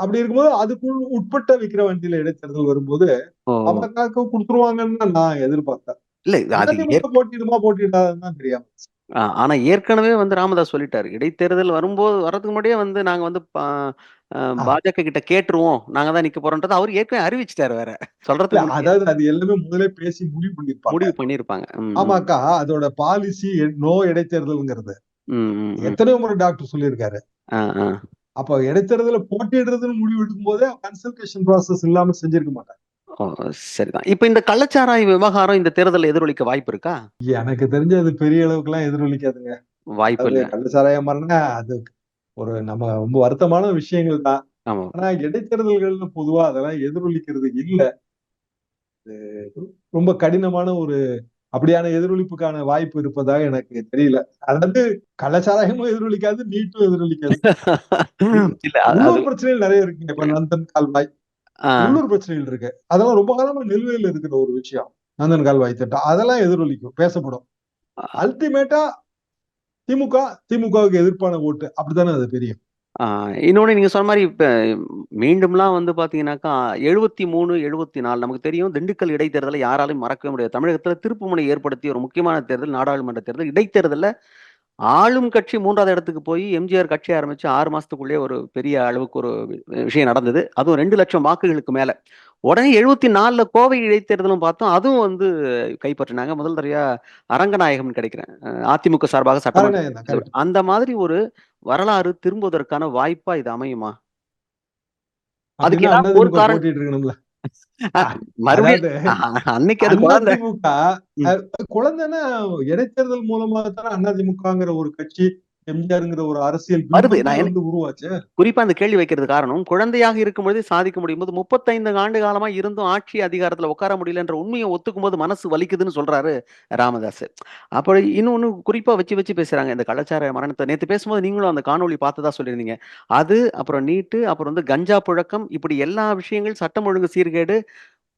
அப்படி இருக்கும்போது அதுக்குள் உட்பட்ட விக்கிரவாண்டியில இடைத்தேர்தல் வரும்போது பாமகவுக்கு கொடுத்துருவாங்கன்னு நான் எதிர்பார்த்தேன். இல்ல அது போட்டிடுமா போட்டிடாதுன்னு தான் தெரியாம ஆனா ஏற்கனவே வந்து ராமதாஸ் சொல்லிட்டாரு. இடைத்தேர்தல் வரும்போது வர்றதுக்கு முன்னாடியே வந்து நாங்க வந்து பாஜக கிட்ட கேட்டுருவோம். நாங்க தான் நிக்க போறோம்ன்றது அவர் ஏற்கனவே அறிவிச்சிட்டாரு வேற. முன்னாடியே. அதாவது அது எல்லாமே முதலே பேசி முடிவு பண்ணிருப்பாங்க. முடிவு பண்ணிருப்பாங்க. பாமக அதோட பாலிசி நோ இடைத்தேர்தல்ங்கிறது. எத்தனையோ முறை டாக்டர் சொல்லியிருக்காரு. அப்ப இடைத்தேர்தல போட்டியிடுறதுன்னு முடிவு எடுக்கும் போதே கன்சல்டேஷன் ப்ராசஸ் இல்லாம செஞ்சிருக்க மாட்டாங்க சரிதான். இப்ப இந்த கள்ளச்சாராய விவகாரம் இந்த தேர்தலில் எதிரொலிக்க வாய்ப்பு இருக்கா? எனக்கு தெரிஞ்சு அது பெரிய அளவுக்கு எல்லாம் எதிரொலிக்காதுங்க. வாய்ப்பு இல்ல. கள்ளச்சாராயம் மரண அது ஒரு நம்ம ரொம்ப வருத்தமான விஷயங்கள் தான். ஆனா இடைத்தேர்தல்கள்ல பொதுவா அதெல்லாம் எதிரொலிக்கிறது இல்ல. ரொம்ப கடினமான ஒரு அப்படியான எதிரொலிப்புக்கான வாய்ப்பு இருப்பதாக எனக்கு தெரியல. அதாவது கள்ளச்சாராயமும் எதிரொலிக்காது நீட்டும் எதிரொலிக்காது. உள்ளூர் பிரச்சனைகள் நிறைய இருக்குங்க இப்ப நந்தன் கால்வாய். உள்ளூர் பிரச்சனைகள் இருக்கு. அதெல்லாம் ரொம்ப காலமா நிலுவையில் இருக்கிற ஒரு விஷயம். நந்தன் கால்வாய் திட்டம். அதெல்லாம் எதிரொலிக்கும் பேசப்படும். அல்டிமேட்டா திமுக திமுகவுக்கு எதிர்ப்பான ஓட்டு. அப்படித்தானே அது தெரியும். ஆ, இன்னொன்னு நீங்க சொன்ன மாதிரி இப்ப மீண்டும்லாம் வந்து பார்த்தீங்கன்னாக்கா, எழுபத்தி மூணு எழுபத்தி நாலு நமக்கு தெரியும் திண்டுக்கல் இடைத்தேர்தலை யாராலையும் மறக்கவே முடியாது. தமிழகத்தில் திருப்புமுனை ஏற்படுத்திய ஒரு முக்கியமான தேர்தல் நாடாளுமன்ற தேர்தல். இடைத்தேர்தல்ல ஆளும் கட்சி மூன்றாவது இடத்துக்கு போய் எம்ஜிஆர் கட்சி ஆரம்பிச்சு ஆறு மாதத்துக்குள்ளேயே ஒரு பெரிய அளவுக்கு ஒரு விஷயம் நடந்தது. அதுவும் ரெண்டு லட்சம் வாக்குகளுக்கு மேல. உடனே எழுபத்தி நாலுல கோவை இடைத்தேர்தலும் பார்த்தோம். அதுவும் வந்து கைப்பற்றினாங்க. முதல் தடவையா அரங்கநாயகம் கிடைக்கிறேன். அதிமுக சார்பாக correct. அந்த மாதிரி ஒரு வரலாறு திரும்புவதற்கான வாய்ப்பா இது அமையுமா? அதுக்கு ஒரு காரணம்? அன்னைக்கு அது குழந்தைன்னா இடைத்தேர்தல் மூலமா தானே அதிமுகங்கிற ஒரு கட்சி எம்ஜிஆர்ங்கிற ஒரு அரசியல் உருவாச்சு. குறிப்பா அந்த கேள்வி வைக்கிறது காரணம் குழந்தையாக இருக்கும்பொழுது சாதிக்க முடியும் போது முப்பத்தைந்து ஆண்டு காலமா இருந்தும் ஆட்சி அதிகாரத்துல உட்கார முடியலன்ற உண்மையை ஒத்துக்கும் போது மனசு வலிக்குதுன்னு சொல்றாரு ராமதாஸ் அப்படி இன்னொன்னு குறிப்பா வச்சு வச்சு பேசுறாங்க இந்த கலாச்சார மரணத்தை. நேத்து பேசும்போது நீங்களும் அந்த காணொளி பார்த்ததா சொல்லியிருந்தீங்க. அது அப்புறம் நீட்டு அப்புறம் வந்து கஞ்சா புழக்கம் இப்படி எல்லா விஷயங்கள் சட்டம் ஒழுங்கு சீர்கேடு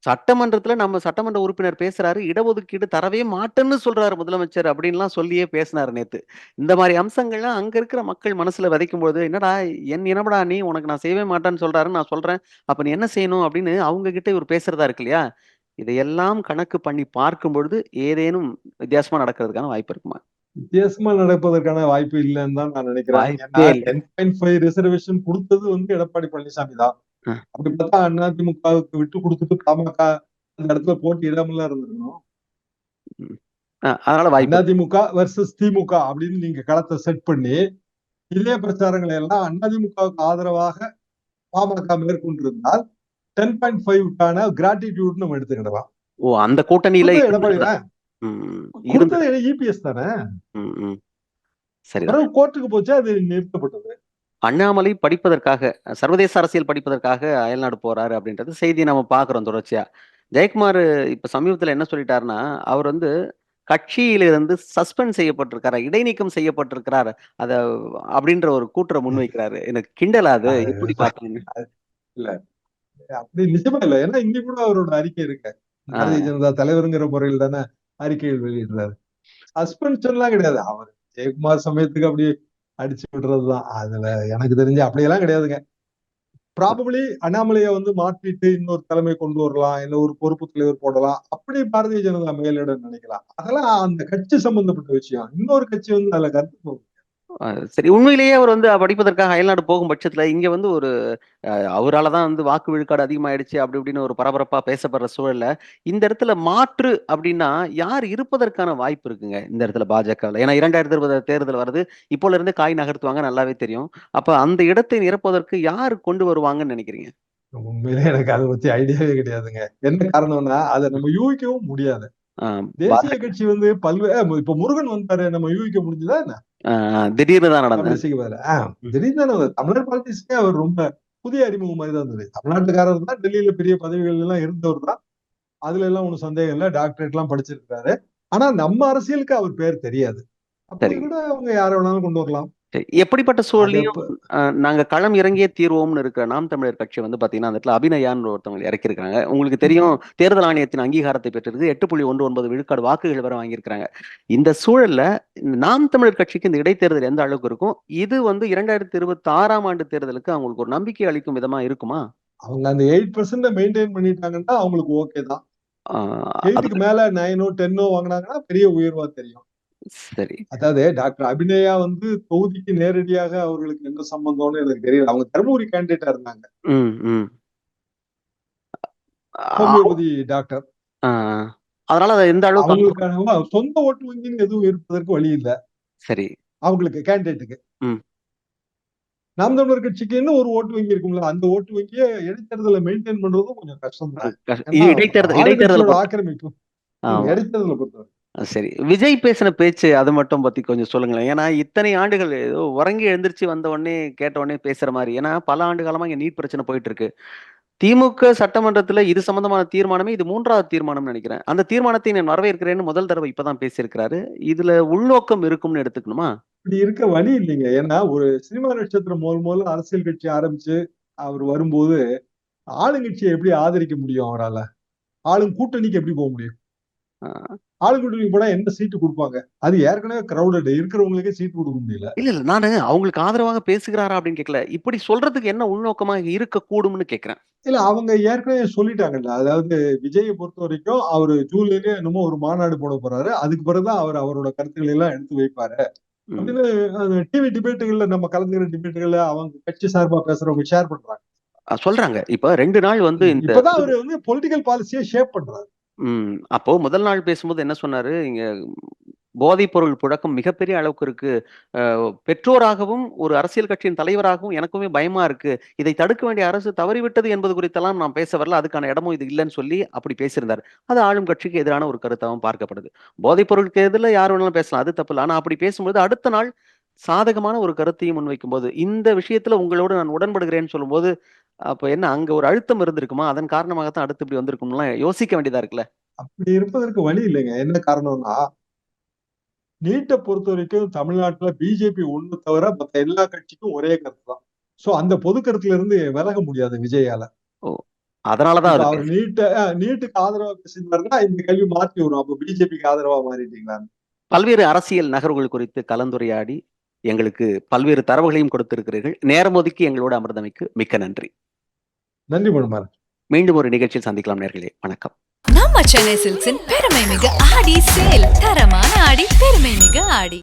சட்டமன்றத்துல நம்ம சட்டமன்ற உறுப்பினர் பேசுறாரு இடஒதுக்கீடு தரவே மாட்டேன்னு சொல்றாரு முதலமைச்சர் அப்படின்லாம் சொல்லியே பேசினாரு நேத்து. இந்த மாதிரி அம்சங்கள்லாம் அங்க இருக்கிற மக்கள் மனசுல விதைக்கும் பொழுது என்னடா என் இனப்படா நீ உனக்கு நான் செய்யவே மாட்டேன்னு சொல்றாரு நான் சொல்றேன். அப்ப நீ என்ன செய்யணும்? அப்படின்னு அவங்க கிட்ட இவர் பேசுறதா இருக்கு இல்லையா? இதையெல்லாம் கணக்கு பண்ணி பார்க்கும் பொழுது ஏதேனும் வித்தியாசமா நடக்கிறதுக்கான வாய்ப்பு இருக்குமா? வித்தியாசமா நடப்பதற்கான வாய்ப்பு இல்லைன்னு தான் நான் நினைக்கிறேன். ரிசர்வேஷன் கொடுத்தது வந்து எடப்பாடி பழனிசாமி தான். அப்படி பார்த்தா அதிமுகவுக்கு விட்டு கொடுத்துட்டு பாமக அந்த இடத்துல போட்டி இல்லாமலாம் இருந்திருக்கணும். அதனால வாய்ப்பு அதிமுக வர்சஸ் திமுக அப்படின்னு நீங்க களத்தை செட் பண்ணி இதே பிரச்சாரங்களை எல்லாம் அதிமுகவுக்கு ஆதரவாக பாமக மேற்கொண்டிருந்தால் டென் பாயிண்ட் ஃபைவ்க்கான கிராட்டிடியூட் நம்ம எடுத்துக்கிடலாம். ஓ அந்த கூட்டணியில இபிஎஸ் தானே? பிறகு கோர்ட்டுக்கு போச்சு அது நிறுத்தப்பட்டது. அண்ணாமலை படிப்பதற்காக சர்வதேச அரசியல் படிப்பதற்காக அயல்நாடு போறாரு அப்படின்றது செய்தி நம்ம பாக்குறோம் தொடர்ச்சியா. ஜெயக்குமார் இப்ப சமீபத்துல என்ன சொல்லிட்டாருன்னா அவர் வந்து கட்சியிலிருந்து சஸ்பெண்ட் செய்யப்பட்டிருக்காரு இடைநீக்கம் செய்யப்பட்டிருக்கிறார் அத அப்படின்ற ஒரு கூற்றை முன்வைக்கிறாரு எனக்கு கிண்டலா அது? எப்படி பார்த்தீங்க அப்படி நிஜமா இல்ல. ஏன்னா இங்க கூட அவரோட அறிக்கை இருக்கு. பாரதிய ஜனதா தலைவருங்கிற முறையில் தானே அறிக்கைகள் வெளியிடுறாரு. சஸ்பென்ஷன் எல்லாம் கிடையாது. அவர் ஜெயக்குமார் சமயத்துக்கு அப்படி அடிச்சு விடுறதுதான். அதுல எனக்கு தெரிஞ்சு அப்படியெல்லாம் கிடையாதுங்க. ப்ராபபிளி அண்ணாமலையை வந்து மாற்றிட்டு இன்னொரு தலைமை கொண்டு வரலாம். இல்ல ஒரு பொறுப்பு தலைவர் போடலாம். அப்படி பாரதிய ஜனதா மேலிடம் நினைக்கலாம். அதெல்லாம் அந்த கட்சி சம்பந்தப்பட்ட விஷயம். இன்னொரு கட்சி வந்து அதுல கருத்து போகும். சரி. உண்மையிலேயே அவர் வந்து படிப்பதற்காக அயல்நாடு போகும் பட்சத்துல இங்க வந்து ஒரு அவரால் தான் வந்து வாக்கு விழுக்காடு அதிகமாயிடுச்சு அப்படி இப்படின்னு ஒரு பரபரப்பா பேசப்படுற சூழல்ல, இந்த இடத்துல மாற்று அப்படின்னா, யார் இருப்பதற்கான வாய்ப்பு இருக்குங்க? இந்த இடத்துல பாஜக ஏன்னா 2020 தேர்தல் வருது. இப்போல இருந்தே காய் நகர்த்துவாங்க நல்லாவே தெரியும். அப்ப அந்த இடத்தை நிரப்புவதற்கு யார் கொண்டு வருவாங்கன்னு நினைக்கிறீங்க? உண்மையிலே எனக்கு அதை பத்தி ஐடியாவே கிடையாதுங்க. என்ன காரணம்னா, அதை நம்ம யூகிக்கவும் முடியாது. தேசிய கட்சி வந்து பல்வே அ இப்ப முருகன் வந்தாரு. நம்ம யூகிக்க முடிஞ்சதா என்ன? திடீர்னு தான் நடந்தது. திடீர்னு. தமிழர் பாலிடிக்ஸ்க்கே அவர் ரொம்ப புதிய அறிமுகம் மாரி தான் இருந்தது. தமிழ்நாட்டுக்காரர் தான் டெல்லியில பெரிய பதவிகள் எல்லாம் இருந்தவர் தான். அதுல எல்லாம் ஒண்ணும் சந்தேகம் இல்ல. டாக்டரேட்லாம் படிச்சிருக்காரு. ஆனா நம்ம அரசியலுக்கு அவர் பேர் தெரியாது. அப்ப சரி. கூட அவங்க யார வேணாலும் கொண்டு வரலாம். எப்படிப்பட்ட அ நாங்க களம் இறங்கியே தீர்வோம்னு இருக்கிற நாம் தமிழர் கட்சி வந்து பார்த்தீங்கன்னா, அந்த இடத்துல அபிநயான்னு ஒருத்தவங்க இறக்கியிருக்காங்க. உங்களுக்கு. தெரியும் தேர்தல் ஆணையத்தின் அங்கீகாரத்தை பெற்றிருக்கு. 8.19 விழுக்காடு வாக்குகள் வர வாங்கியிருக்கிறாங்க. இந்த சூழல்ல நாம் தமிழர் கட்சிக்கு இந்த இடைத்தேர்தல் எந்த அளவுக்கு இருக்கும்? இது வந்து 2026ஆம் ஆண்டு தேர்தலுக்கு அவங்களுக்கு ஒரு நம்பிக்கை அளிக்கும் விதமா இருக்குமா? அவங்க அந்த 8% மெயின்டெயின் பண்ணிட்டாங்கன்னா, அவங்களுக்கு ஓகே தான். ஆ 8க்கு அது மேல 9ஓ, 10ஓ வாங்குனாங்கன்னா பெரிய உயர்வா தெரியும். சரி. அதாவது டாக்டர் அபிநயா வந்து தொகுதிக்கு நேரடியாக அவர்களுக்கு என்ன சம்பந்தம்னு எனக்கு தெரியல. அவங்க தர்மபுரி கேண்டிடேட்டா இருந்தாங்க. Homeopathy doctor. அதனால அது எந்த அளவுக்கு அவங்களுக்கான சொந்த ஓட்டு வங்கின்னு எதுவும் இருப்பதற்கு வழி இல்ல. சரி. அவங்களுக்கு கேண்டிடேட்டுக்கு. நாம் தமிழர் கட்சிக்குன்னு ஒரு ஓட்டு வங்கி இருக்கும்ல. அந்த ஓட்டு வங்கிய இடைத்தேர்தல மெயின்டெயின் பண்றதும் கொஞ்சம் கஷ்டம் தான். இடைத்தேர்தல் இடைத்தேர்தல ஆளுங்கட்சியோட பொறுத்த ஆக்கிரமிப்பு. ம் ஆமா. இடைத்தேர்தல பொறுத்தவரை. சரி. விஜய் பேசின பேச்சு அது மட்டும் பத்தி கொஞ்சம் சொல்லுங்களேன். ஏன்னா இத்தனை ஆண்டுகள் ஏதோ உறங்கி எழுந்திருச்சு வந்த உடனே கேட்ட உடனே பேசுற மாரி. ஏன்னா பல ஆண்டு காலமா இங்க நீட் பிரச்சனை போயிட்டு இருக்கு. திமுக சட்டமன்றத்துல இது சம்பந்தமான தீர்மானமே இது 3வது தீர்மானம்னு நெனைக்கிறேன். அந்த தீர்மானத்தை நான் வரவேற்கிறேன்னு முதல் தடவ இப்ப தான் பேசியிருக்கிறாரு. இதுல உள்நோக்கம் இருக்கும்னு எடுத்துக்கணுமா? இப்படி இருக்க வழி இல்லைங்க. ஏன்னா ஒரு சினிமா நட்சத்திரம் முதல் முதல்ல அரசியல் கட்சி ஆரம்பிச்சு, அவர் வரும்போது ஆளுங்கட்சிய எப்படி ஆதரிக்க முடியும் அவரால? ஆளும் கூட்டணிக்கு எப்படி போ முடியும்? ஆ. ஆளுங்கூட்டணிக்கு போனா என்ன சீட்டு குடுப்பாங்க? அது ஏற்கனவே கிரவுடட் இருக்கிறவங்களுக்கே சீட் குடுக்க முடியல. இல்ல, இல்ல. நானு அவங்களுக்கு ஆதரவாக பேசுகிறாரா அப்படின்னு கேட்கல. இப்படி சொல்றதுக்கு என்ன உள்நோக்கமா இருக்கக்கூடும்னு கேட்கிறேன். இல்ல அவங்க ஏற்கனவே சொல்லிட்டாங்கல்ல. அதாவது விஜய பொறுத்தவரைக்கும் அவரு ஜூலைலயோ என்னமோ ஒரு மாநாடு போட போறாரு. அதுக்கு பிறகு தான் அவர் அவரோட கருத்துக்களை எல்லாம் எடுத்து வைப்பாரு. அப்படின்னு டிவி டிபேட்டுகள்ல நம்ம கலந்துக்கிற டிபேட்டுகள்ல அவங்க கட்சி சார்பா பேசுறவங்க ஷேர் பண்றாங்க. சொல்றாங்க. இப்ப 2 நாள் வந்து இந்த இப்பதான் அவரு வந்து பொலிட்டிக்கல் பாலிசிய ஷேப் பண்றாரு. ம். அப்போ முதல் நாள் பேசும்போது என்ன சொன்னாரு? இங்க போதைப் பொருள் புழக்கம் மிகப்பெரிய அளவுக்கு இருக்கு. அ பெற்றோராகவும், ஒரு அரசியல் கட்சியின் தலைவராகவும் எனக்குமே பயமா இருக்கு. இதை தடுக்க வேண்டிய அரசு தவறிவிட்டது என்பது குறித்தெல்லாம் நான் பேச வரல. அதுக்கான இடமும் இது இல்லன்னு சொல்லி அப்படி பேசியிருந்தாரு. அது ஆளும் கட்சிக்கு எதிரான ஒரு கருத்தாவும் பார்க்கப்படுது. போதைப் பொருளுக்கு எதிர்ல யார் வேணாலும் பேசலாம். அது தப்பில்ல. ஆனா அப்படி பேசும்போது அடுத்த நாள் சாதகமான ஒரு கருத்தையும் முன்வைக்கும்போது, இந்த விஷயத்துல உங்களோடு நான் உடன்படுகிறேன்னு சொல்லும்போது, அப்ப என்ன அங்க ஒரு அழுத்தம் இருந்திருக்குமா? அதன் காரணமாக தான் அடுத்து இப்படி வந்திருக்கும்லாம் யோசிக்க வேண்டியதா இருக்குல்ல? அப்படி இருப்பதற்கு வழி இல்லைங்க. என்ன காரணம்னா, நீட்ட பொறுத்தவரைக்கும் தமிழ்நாட்டுல பிஜேபி ஒண்ணு தவிர மத்த எல்லா கட்சிக்கும் ஒரே கருத்து தான். சோ அந்த பொது கருத்துல இருந்து விலக முடியாது விஜயால. ஓ! அதனால தான் இப்ப அது அவர் நீட்ட நீட்டுக்கு ஆதரவா பேசியிருந்தாருன்னா, இந்த கேள்வி மாத்தி வரும். அப்ப பிஜேபிக்கு ஆதரவா மாறிட்டீங்களான்னு. பல்வேறு அரசியல் நகர்வுகள் குறித்து கலந்துரையாடி, எங்களுக்கு பல்வேறு தரவுகளையும் கொடுத்திருக்கிறீர்கள். நேரம் ஒதுக்கி எங்களோடு அமர்ந்தமைக்கு மிக்க நன்றி. நன்றி. மீண்டும் ஒரு நிகழ்ச்சியில் சந்திக்கலாம் நேயர்களே. வணக்கம். நம்ம சென்னை சில்க்ஸின் பெருமை மிகு ஆடி சேல் தரமான ஆடி பெருமை மிகு ஆடி